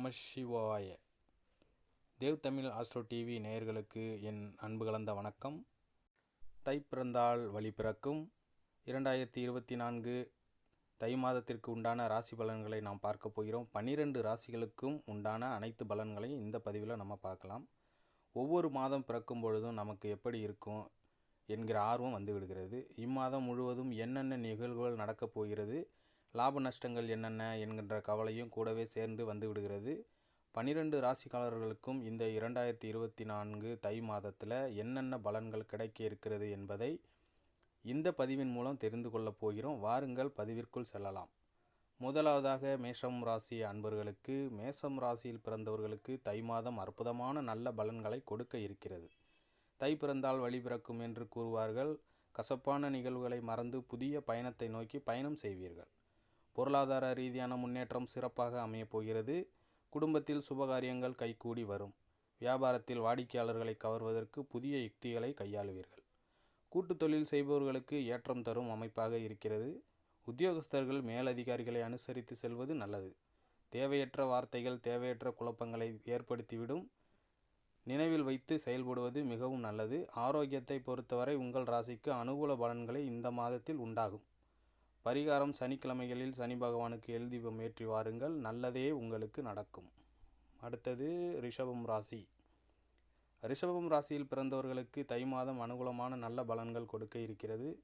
நம சிவாய Dev Tamil astro TV நேயர்களுக்கு என் அன்பு கலந்த வணக்கம். தை பிறந்தால் வழி பிறக்கும். இரண்டாயிரத்தி இருபத்தி நான்கு தை மாதத்திற்கு உண்டான ராசி பலன்களை நாம் பார்க்க போகிறோம். பன்னிரெண்டு ராசிகளுக்கும் உண்டான அனைத்து பலன்களையும் இந்த பதிவில் நம்ம பார்க்கலாம். ஒவ்வொரு மாதம் பிறக்கும் பொழுதும் நமக்கு எப்படி இருக்கும் என்கிற ஆர்வம் வந்து விடுகிறது. இம்மாதம் முழுவதும் என்னென்ன நிகழ்வுகள் நடக்கப் போகிறது லாப நஷ்டங்கள் என்னென்ன என்கின்ற கவலையும் கூடவே சேர்ந்து வந்துவிடுகிறது பனிரெண்டு ராசிக்காரர்களுக்கும் இந்த இரண்டாயிரத்தி இருபத்தி நான்கு தை மாதத்தில் என்னென்ன பலன்கள் கிடைக்க இருக்கிறது என்பதை இந்த பதிவின் மூலம் தெரிந்து கொள்ளப் போகிறோம். வாருங்கள் பதிவிற்குள் செல்லலாம். முதலாவதாக மேஷம் ராசி அன்பர்களுக்கு மேஷம் ராசியில் பிறந்தவர்களுக்கு தை மாதம் அற்புதமான நல்ல பலன்களை கொடுக்க இருக்கிறது. தை பிறந்தால் வழி பிறக்கும் என்று கூறுவார்கள். கசப்பான நிகழ்வுகளை மறந்து புதிய பயணத்தை நோக்கி பயணம் செய்வீர்கள். பொருளாதார ரீதியான முன்னேற்றம் சிறப்பாக அமையப்போகிறது குடும்பத்தில் சுபகாரியங்கள் கைகூடி வரும். வியாபாரத்தில் வாடிக்கையாளர்களை கவர்வதற்கு புதிய யுக்திகளை கையாளுவீர்கள். கூட்டு தொழில் செய்பவர்களுக்கு ஏற்றம் தரும் அமைப்பாக இருக்கிறது. உத்தியோகஸ்தர்கள் மேலதிகாரிகளை அனுசரித்து செல்வது நல்லது. தேவையற்ற வார்த்தைகள் தேவையற்ற குழப்பங்களை ஏற்படுத்திவிடும். நினைவில் வைத்து செயல்படுவது மிகவும் நல்லது. ஆரோக்கியத்தை பொறுத்தவரை உங்கள் ராசிக்கு அனுகூல பலன்களை இந்த மாதத்தில் உண்டாகும். பரிகாரம் சனிக்கிழமைகளில் சனி பகவானுக்கு எழுதீபம் ஏற்றி வாருங்கள். நல்லதே உங்களுக்கு நடக்கும். அடுத்தது ரிஷபம் ராசி. ரிஷபம் ராசியில் பிறந்தவர்களுக்கு தை மாதம் அனுகூலமான நல்ல பலன்கள் கொடுக்க இருக்கிறது.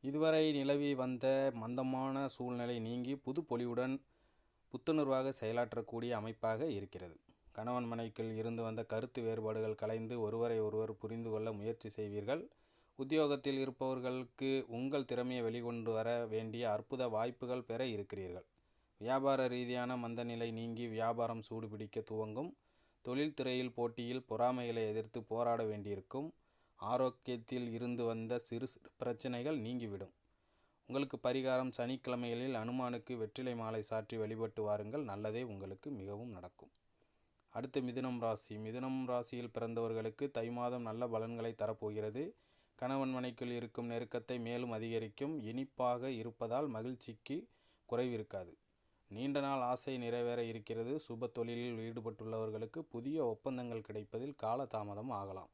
இதுவரை நிலவி வந்த மந்தமான சூழ்நிலை நீங்கி புது பொலிவுடன் புத்துணர்வாக செயலாற்றக்கூடிய அமைப்பாக இருக்கிறது. கணவன் மனைவிக்குள் இருந்து வந்த கருத்து வேறுபாடுகள் கலைந்து ஒருவரை ஒருவர் புரிந்து கொள்ள முயற்சி செய்வீர்கள். உத்தியோகத்தில் இருப்பவர்களுக்கு உங்கள் திறமையை வெளிக்கொண்டு வர வேண்டிய அற்புத வாய்ப்புகள் பெற இருக்கிறீர்கள். வியாபார ரீதியான மந்தநிலை நீங்கி வியாபாரம் சூடுபிடிக்க துவங்கும். தொழில்துறையில் போட்டியில் பொறாமைகளை எதிர்த்து போராட வேண்டியிருக்கும். ஆரோக்கியத்தில் இருந்து வந்த சிறு சிறு பிரச்சனைகள் நீங்கிவிடும். உங்களுக்கு பரிகாரம் சனிக்கிழமைகளில் அனுமானுக்கு வெற்றிலை மாலை சாற்றி வழிபட்டு வாருங்கள். நல்லதே உங்களுக்கு மிகவும் நடக்கும். அடுத்து மிதுனம் ராசி. மிதுனம் ராசியில் பிறந்தவர்களுக்கு தை மாதம் நல்ல பலன்களை தரப்போகிறது. கணவன் மனைக்குள் இருக்கும் நெருக்கத்தை மேலும் அதிகரிக்கும் இனிப்பாக இருப்பதால் மகிழ்ச்சிக்கு குறைவிருக்காது. நீண்ட நாள் ஆசை நிறைவேற இருக்கிறது. சுப தொழிலில் ஈடுபட்டுள்ளவர்களுக்கு புதிய ஒப்பந்தங்கள் கிடைப்பதில் காலதாமதம் ஆகலாம்.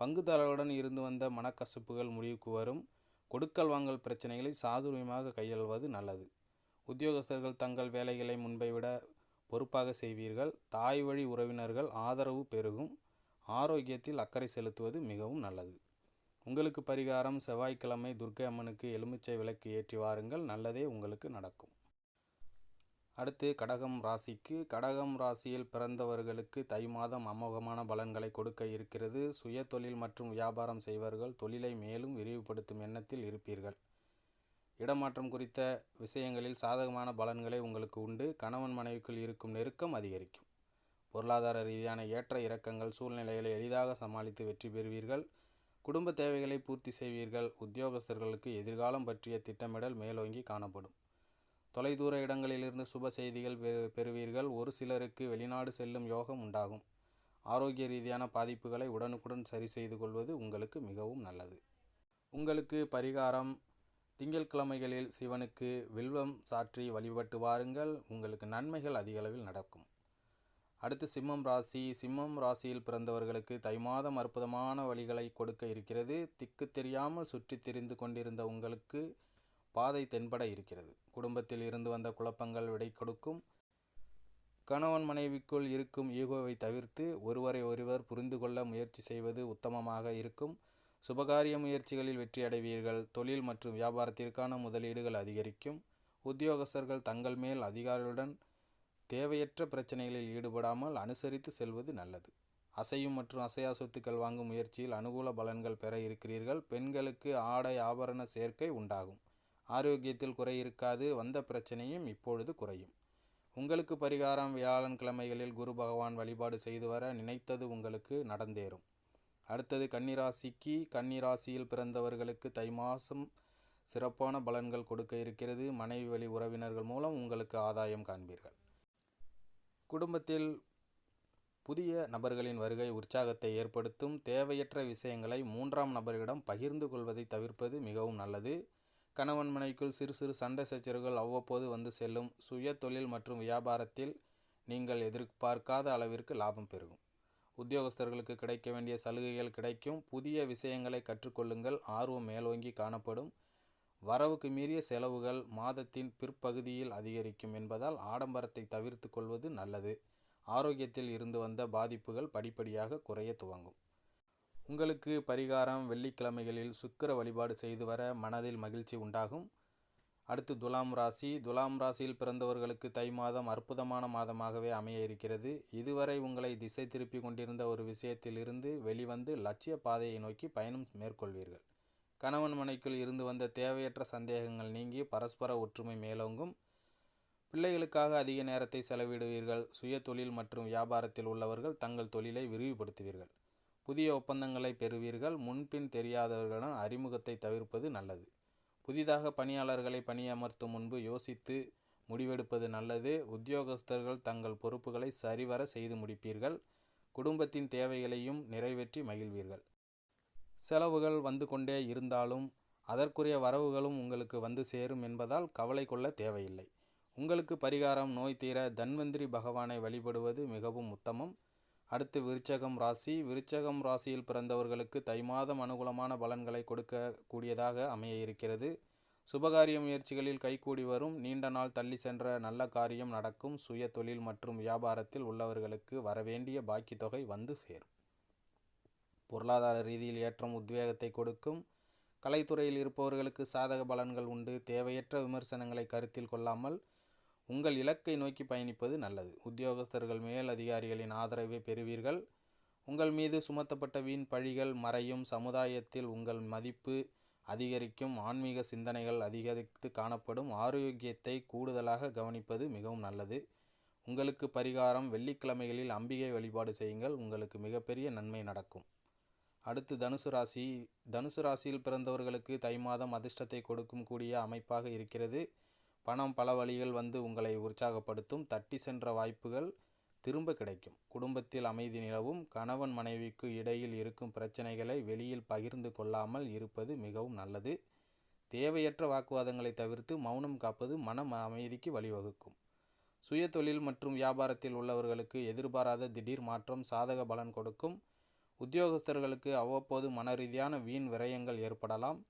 பங்குதாரர்களுடன் இருந்து வந்த மனக்கசப்புகள் முடிவுக்கு வரும். கொடுக்கல் வாங்கல் பிரச்சனைகளை சாதுரியமாக கையாள்வது நல்லது. உத்தியோகஸ்தர்கள் தங்கள் வேலைகளை முன்பை விட பொறுப்பாக செய்வீர்கள். தாய் வழி உறவினர்கள் ஆதரவு பெருகும். ஆரோக்கியத்தில் அக்கறை செலுத்துவது மிகவும் நல்லது. உங்களுக்கு பரிகாரம் செவ்வாய்க்கிழமை துர்க்கை அம்மனுக்கு எலுமிச்சை விளக்கு ஏற்றி வாருங்கள் நல்லதே உங்களுக்கு நடக்கும். அடுத்து கடகம் ராசிக்கு கடகம் ராசியில் பிறந்தவர்களுக்கு தை மாதம் அமோகமான பலன்களை கொடுக்க இருக்கிறது. சுய தொழில் மற்றும் வியாபாரம் செய்வர்கள் தொழிலை மேலும் விரிவுபடுத்தும் எண்ணத்தில் இருப்பீர்கள். இடமாற்றம் குறித்த விஷயங்களில் சாதகமான பலன்களை உங்களுக்கு உண்டு. கணவன் மனைவிக்குள் இருக்கும் நெருக்கம் அதிகரிக்கும். பொருளாதார ரீதியான ஏற்ற இறக்கங்கள் சூழ்நிலைகளை எளிதாக சமாளித்து வெற்றி பெறுவீர்கள். குடும்ப தேவைகளை பூர்த்தி செய்வீர்கள். உத்தியோகஸ்தர்களுக்கு எதிர்காலம் பற்றிய திட்டமிடல் மேலோங்கி காணப்படும். தொலைதூர இடங்களிலிருந்து சுப செய்திகள் பெறுவீர்கள். ஒரு சிலருக்கு வெளிநாடு செல்லும் யோகம் உண்டாகும். ஆரோக்கிய ரீதியான பாதிப்புகளை உடனுக்குடன் சரி செய்து கொள்வது உங்களுக்கு மிகவும் நல்லது. உங்களுக்கு பரிகாரம் திங்கட்கிழமைகளில் சிவனுக்கு வில்வம் சாற்றி வழிபட்டு வாருங்கள். உங்களுக்கு நன்மைகள் அதிகளவில் நடக்கும். அடுத்து சிம்மம் ராசி. சிம்மம் ராசியில் பிறந்தவர்களுக்கு தை மாதம் அற்புதமான வழிகளை கொடுக்க இருக்கிறது. திக்கு தெரியாமல் சுற்றி திரிந்து கொண்டிருந்த உங்களுக்கு பாதை தென்பட இருக்கிறது. குடும்பத்தில் இருந்து வந்த குழப்பங்கள் விடை கொடுக்கும். கணவன் மனைவிக்குள் இருக்கும் ஈகோவை தவிர்த்து ஒருவரை ஒருவர் புரிந்து கொள்ள முயற்சி செய்வது உத்தமமாக இருக்கும். சுபகாரிய முயற்சிகளில் வெற்றி அடைவீர்கள். தொழில் மற்றும் வியாபாரத்திற்கான முதலீடுகள் அதிகரிக்கும். உத்தியோகஸ்தர்கள் தங்கள் மேல் அதிகாரிகளுடன் தேவையற்ற பிரச்சனைகளில் ஈடுபடாமல் அனுசரித்து செல்வது நல்லது. அசையும் மற்றும் அசையா சொத்துக்கள் வாங்கும் முயற்சியில் அனுகூல பலன்கள் பெற இருக்கிறீர்கள். பெண்களுக்கு ஆடை ஆபரண சேர்க்கை உண்டாகும். ஆரோக்கியத்தில் குறை இருக்காது. வந்த பிரச்சனையும் இப்பொழுது குறையும். உங்களுக்கு பரிகாரம் வியாழன் கிழமைகளில் குரு பகவான் வழிபாடு செய்து வர நினைத்தது உங்களுக்கு நடந்தேறும். அடுத்தது கன்னிராசிக்கு கன்னிராசியில் பிறந்தவர்களுக்கு தை மாதம் சிறப்பான பலன்கள் கொடுக்க இருக்கிறது. மனைவி வழி உறவினர்கள் மூலம் உங்களுக்கு ஆதாயம் காண்பீர்கள். குடும்பத்தில் புதிய நபர்களின் வருகை உற்சாகத்தை ஏற்படுத்தும் தேவையற்ற விஷயங்களை மூன்றாம் நபர்களிடம் பகிர்ந்து கொள்வதை தவிர்ப்பது மிகவும் நல்லது. கணவன் மனைவிக்குள் சிறு சிறு சண்டை சச்சரவுகள் அவ்வப்போது வந்து செல்லும். சுய தொழில் மற்றும் வியாபாரத்தில் நீங்கள் எதிர்பார்க்காத அளவிற்கு லாபம் பெருகும். உத்தியோகஸ்தர்களுக்கு கிடைக்க வேண்டிய சலுகைகள் கிடைக்கும். புதிய விஷயங்களை கற்றுக்கொள்ளுங்கள். ஆர்வம் மேலோங்கி காணப்படும். வரவுக்கு மீறிய செலவுகள் மாதத்தின் பிற்பகுதியில் அதிகரிக்கும் என்பதால் ஆடம்பரத்தை தவிர்த்து கொள்வது நல்லது. ஆரோக்கியத்தில் இருந்து வந்த பாதிப்புகள் படிப்படியாக குறைய துவங்கும். உங்களுக்கு பரிகாரம் வெள்ளிக்கிழமைகளில் சுக்கிர வழிபாடு செய்து வர மனதில் மகிழ்ச்சி உண்டாகும். அடுத்து துலாம் ராசி. துலாம் ராசியில் பிறந்தவர்களுக்கு தை மாதம் அற்புதமான மாதமாகவே அமைய இருக்கிறது. இதுவரை உங்களை திசை திருப்பி கொண்டிருந்த ஒரு விஷயத்தில் இருந்து வெளிவந்து லட்சிய பாதையை நோக்கி பயணம் மேற்கொள்வீர்கள். கணவன் மனைக்குள் இருந்து வந்த தேவையற்ற சந்தேகங்கள் நீங்கி பரஸ்பர ஒற்றுமை மேலோங்கும். பிள்ளைகளுக்காக அதிக நேரத்தை செலவிடுவீர்கள். சுய தொழில் மற்றும் வியாபாரத்தில் உள்ளவர்கள் தங்கள் தொழிலை விரிவுபடுத்துவீர்கள். புதிய ஒப்பந்தங்களை பெறுவீர்கள். முன்பின் தெரியாதவர்களுடன் அறிமுகத்தை தவிர்ப்பது நல்லது. புதிதாக பணியாளர்களை பணியமர்த்தும் முன்பு யோசித்து முடிவெடுப்பது நல்லது. உத்தியோகஸ்தர்கள் தங்கள் பொறுப்புகளை சரிவர செய்து முடிப்பீர்கள். குடும்பத்தின் தேவைகளையும் நிறைவேற்றி மகிழ்வீர்கள். செலவுகள் வந்து கொண்டே இருந்தாலும் அதற்குரிய வரவுகளும் உங்களுக்கு வந்து சேரும் என்பதால் கவலை கொள்ள தேவையில்லை. உங்களுக்கு பரிகாரம் நோய் தீர தன்வந்திரி பகவானை வழிபடுவது மிகவும் உத்தமம். அடுத்து விருச்சகம் ராசி. விருச்சகம் ராசியில் பிறந்தவர்களுக்கு தை மாதம் அனுகூலமான பலன்களை கொடுக்கக்கூடியதாக அமைய இருக்கிறது. சுபகாரிய முயற்சிகளில் கைகூடி வரும். நீண்ட நாள் தள்ளி சென்ற நல்ல காரியம் நடக்கும். சுய தொழில் மற்றும் வியாபாரத்தில் உள்ளவர்களுக்கு வரவேண்டிய பாக்கி தொகை வந்து சேரும். பொருளாதார ரீதியில் ஏற்றம் உத்வேகத்தை கொடுக்கும். கலைத்துறையில் இருப்பவர்களுக்கு சாதக பலன்கள் உண்டு. தேவையற்ற விமர்சனங்களை கருத்தில் கொள்ளாமல் உங்கள் இலக்கை நோக்கி பயணிப்பது நல்லது. உத்தியோகஸ்தர்கள் மேல் அதிகாரிகளின் ஆதரவை பெறுவீர்கள். உங்கள் மீது சுமத்தப்பட்ட வீண் பழிகள் மறையும். சமுதாயத்தில் உங்கள் மதிப்பு அதிகரிக்கும். ஆன்மீக சிந்தனைகள் அதிகரித்து காணப்படும். ஆரோக்கியத்தை கூடுதலாக கவனிப்பது மிகவும் நல்லது. உங்களுக்கு பரிகாரம். வெள்ளிக்கிழமைகளில் அம்பிகை வழிபாடு செய்யுங்கள். உங்களுக்கு மிகப்பெரிய நன்மை நடக்கும். அடுத்து தனுசு ராசி. தனுசு ராசியில் பிறந்தவர்களுக்கு தை மாதம் அதிர்ஷ்டத்தை கொடுக்கும் கூடிய அமைப்பாக இருக்கிறது. பணம் பல வழிகள் வந்து உங்களை உற்சாகப்படுத்தும். தட்டி சென்ற வாய்ப்புகள் திரும்ப கிடைக்கும். குடும்பத்தில் அமைதி நிலவும். கணவன் மனைவிக்கு இடையில் இருக்கும் பிரச்சனைகளை வெளியில் பகிர்ந்து கொள்ளாமல் இருப்பது மிகவும் நல்லது. தேவையற்ற வாக்குவாதங்களை தவிர்த்து மௌனம் காப்பது மன அமைதிக்கு வழிவகுக்கும். சுய தொழில் மற்றும் வியாபாரத்தில் உள்ளவர்களுக்கு எதிர்பாராத திடீர் மாற்றம் சாதக பலன் கொடுக்கும். உத்தியோகஸ்தர்களுக்கு அவ்வப்போது மன ரீதியான வீண் விரயங்கள் ஏற்படலாம்.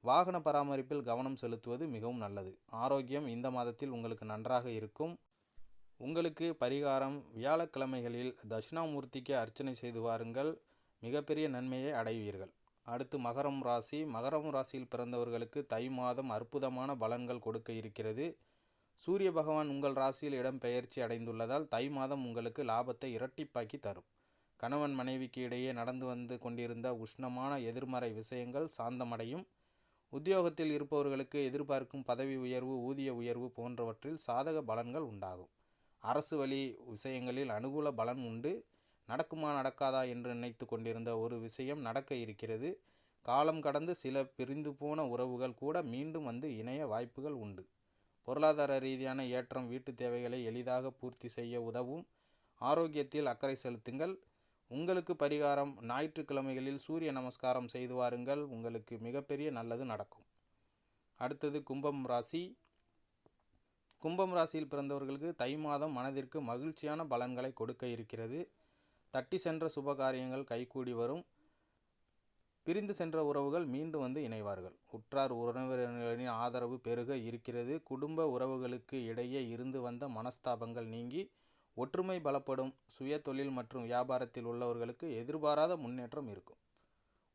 வாகன பராமரிப்பில் கவனம் செலுத்துவது மிகவும் நல்லது. ஆரோக்கியம் இந்த மாதத்தில் உங்களுக்கு நன்றாக இருக்கும். உங்களுக்கு பரிகாரம் வியாழக்கிழமைகளில் தட்சிணாமூர்த்திக்கு அர்ச்சனை செய்து வாருங்கள். மிகப்பெரிய நன்மையை அடைவீர்கள். அடுத்து மகரம் ராசி. மகரம் ராசியில் பிறந்தவர்களுக்கு தை மாதம் அற்புதமான பலன்கள் கொடுக்க இருக்கிறது. சூரிய பகவான் உங்கள் ராசியில் இடம் பெயர்ச்சி அடைந்துள்ளதால் தை மாதம் உங்களுக்கு லாபத்தை இரட்டிப்பாக்கி தரும். கணவன் மனைவிக்கு இடையே நடந்து வந்து கொண்டிருந்த உஷ்ணமான எதிர்மறை விஷயங்கள் சாந்தமடையும். உத்தியோகத்தில் இருப்பவர்களுக்கு எதிர்பார்க்கும் பதவி உயர்வு ஊதிய உயர்வு போன்றவற்றில் சாதக பலன்கள் உண்டாகும். அரசு வழி விஷயங்களில் அனுகூல பலன் உண்டு. நடக்குமா நடக்காதா என்று நினைத்து கொண்டிருந்த ஒரு விஷயம் நடக்க இருக்கிறது. காலம் கடந்து சில பிரிந்து போன உறவுகள் கூட மீண்டும் வந்து இணைய வாய்ப்புகள் உண்டு. பொருளாதார ரீதியான ஏற்றம் வீட்டு தேவைகளை எளிதாக பூர்த்தி செய்ய உதவும். ஆரோக்கியத்தில் அக்கறை செலுத்துங்கள். உங்களுக்கு பரிகாரம் ஞாயிற்றுக்கிழமைகளில் சூரிய நமஸ்காரம் செய்து வாருங்கள். உங்களுக்கு மிகப்பெரிய நல்லது நடக்கும். அடுத்தது கும்பம் ராசி. கும்பம் ராசியில் பிறந்தவர்களுக்கு தை மாதம் மனதிற்கு மகிழ்ச்சியான பலன்களை கொடுக்க இருக்கிறது. தட்டி சென்ற சுபகாரியங்கள் கைகூடி வரும். பிரிந்து சென்ற உறவுகள் மீண்டும் வந்து இணைவார்கள். உற்றார் உறவினர்களின் ஆதரவு பெருக இருக்கிறது. குடும்ப உறவுகளுக்கு இடையே இருந்து வந்த மனஸ்தாபங்கள் நீங்கி ஒற்றுமை பலப்படும் சுய தொழில் மற்றும் வியாபாரத்தில் உள்ளவர்களுக்கு எதிர்பாராத முன்னேற்றம் இருக்கும்.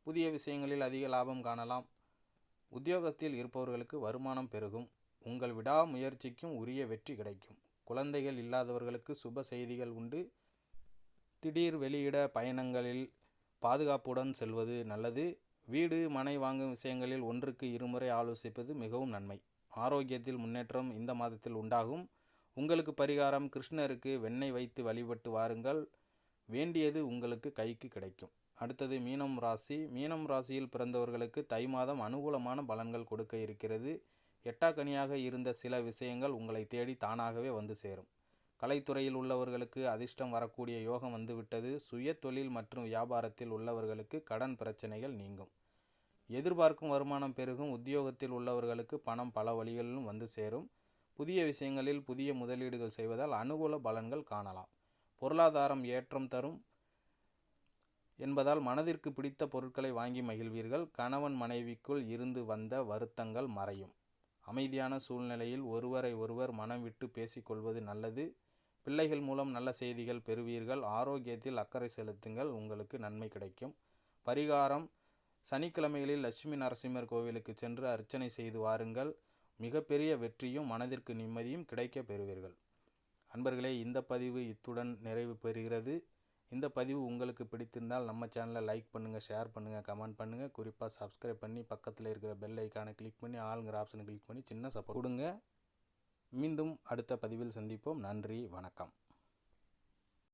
புதிய விஷயங்களில் அதிக லாபம் காணலாம். உத்தியோகத்தில் இருப்பவர்களுக்கு வருமானம் பெருகும். உங்கள் விடாமுயற்சிக்கும் உரிய வெற்றி கிடைக்கும். குழந்தைகள் இல்லாதவர்களுக்கு சுப செய்திகள் உண்டு. திடீர் வெளியிட பயணங்களில் பாதுகாப்புடன் செல்வது நல்லது. வீடு மனை வாங்கும் விஷயங்களில் ஒன்றுக்கு இருமுறை ஆலோசிப்பது மிகவும் நன்மை. ஆரோக்கியத்தில் முன்னேற்றம் இந்த மாதத்தில் உண்டாகும். உங்களுக்கு பரிகாரம் கிருஷ்ணருக்கு வெண்ணெய் வைத்து வழிபட்டு வாருங்கள். வேண்டியது உங்களுக்கு கைக்கு கிடைக்கும். அடுத்தது மீனம் ராசி. மீனம் ராசியில் பிறந்தவர்களுக்கு தை மாதம் அனுகூலமான பலன்கள் கொடுக்க இருக்கிறது. எட்டாக்கனியாக இருந்த சில விஷயங்கள் உங்களை தேடி தானாகவே வந்து சேரும். கலைத்துறையில் உள்ளவர்களுக்கு அதிர்ஷ்டம் வரக்கூடிய யோகம் வந்துவிட்டது. சுய தொழில் மற்றும் வியாபாரத்தில் உள்ளவர்களுக்கு கடன் பிரச்சனைகள் நீங்கும். எதிர்பார்க்கும் வருமானம் பெருகும். உத்தியோகத்தில் உள்ளவர்களுக்கு பணம் பல வழிகளிலும் வந்து சேரும். புதிய விஷயங்களில் புதிய முதலீடுகள் செய்வதால் அனுகூல பலன்கள் காணலாம். பொருளாதாரம் ஏற்றம் தரும் என்பதால் மனதிற்கு பிடித்த பொருட்களை வாங்கி மகிழ்வீர்கள். கணவன் மனைவிக்குள் இருந்து வந்த வருத்தங்கள் மறையும். அமைதியான சூழ்நிலையில் ஒருவரை ஒருவர் மனம் விட்டு பேசிக்கொள்வது நல்லது. பிள்ளைகள் மூலம் நல்ல செய்திகள் பெறுவீர்கள். ஆரோக்கியத்தில் அக்கறை செலுத்துங்கள். உங்களுக்கு நன்மை கிடைக்கும். பரிகாரம் சனிக்கிழமைகளில் லட்சுமி நரசிம்மர் கோவிலுக்கு சென்று அர்ச்சனை செய்து வாருங்கள். மிகப்பெரிய வெற்றியும் மனதிற்கு நிம்மதியும் கிடைக்க பெறுவீர்கள். அன்பர்களே இந்த பதிவு இத்துடன் நிறைவு பெறுகிறது. இந்த பதிவு உங்களுக்கு பிடித்திருந்தால் நம்ம சேனலை லைக் பண்ணுங்கள் ஷேர் பண்ணுங்கள் கமெண்ட் பண்ணுங்கள் குறிப்பாக சப்ஸ்கிரைப் பண்ணி பக்கத்தில் இருக்கிற பெல் ஐக்கானை கிளிக் பண்ணி ஆளுங்கிற ஆப்ஷனை கிளிக் பண்ணி சின்ன சப்போர்ட் கொடுங்க. மீண்டும் அடுத்த பதிவில் சந்திப்போம். நன்றி வணக்கம்.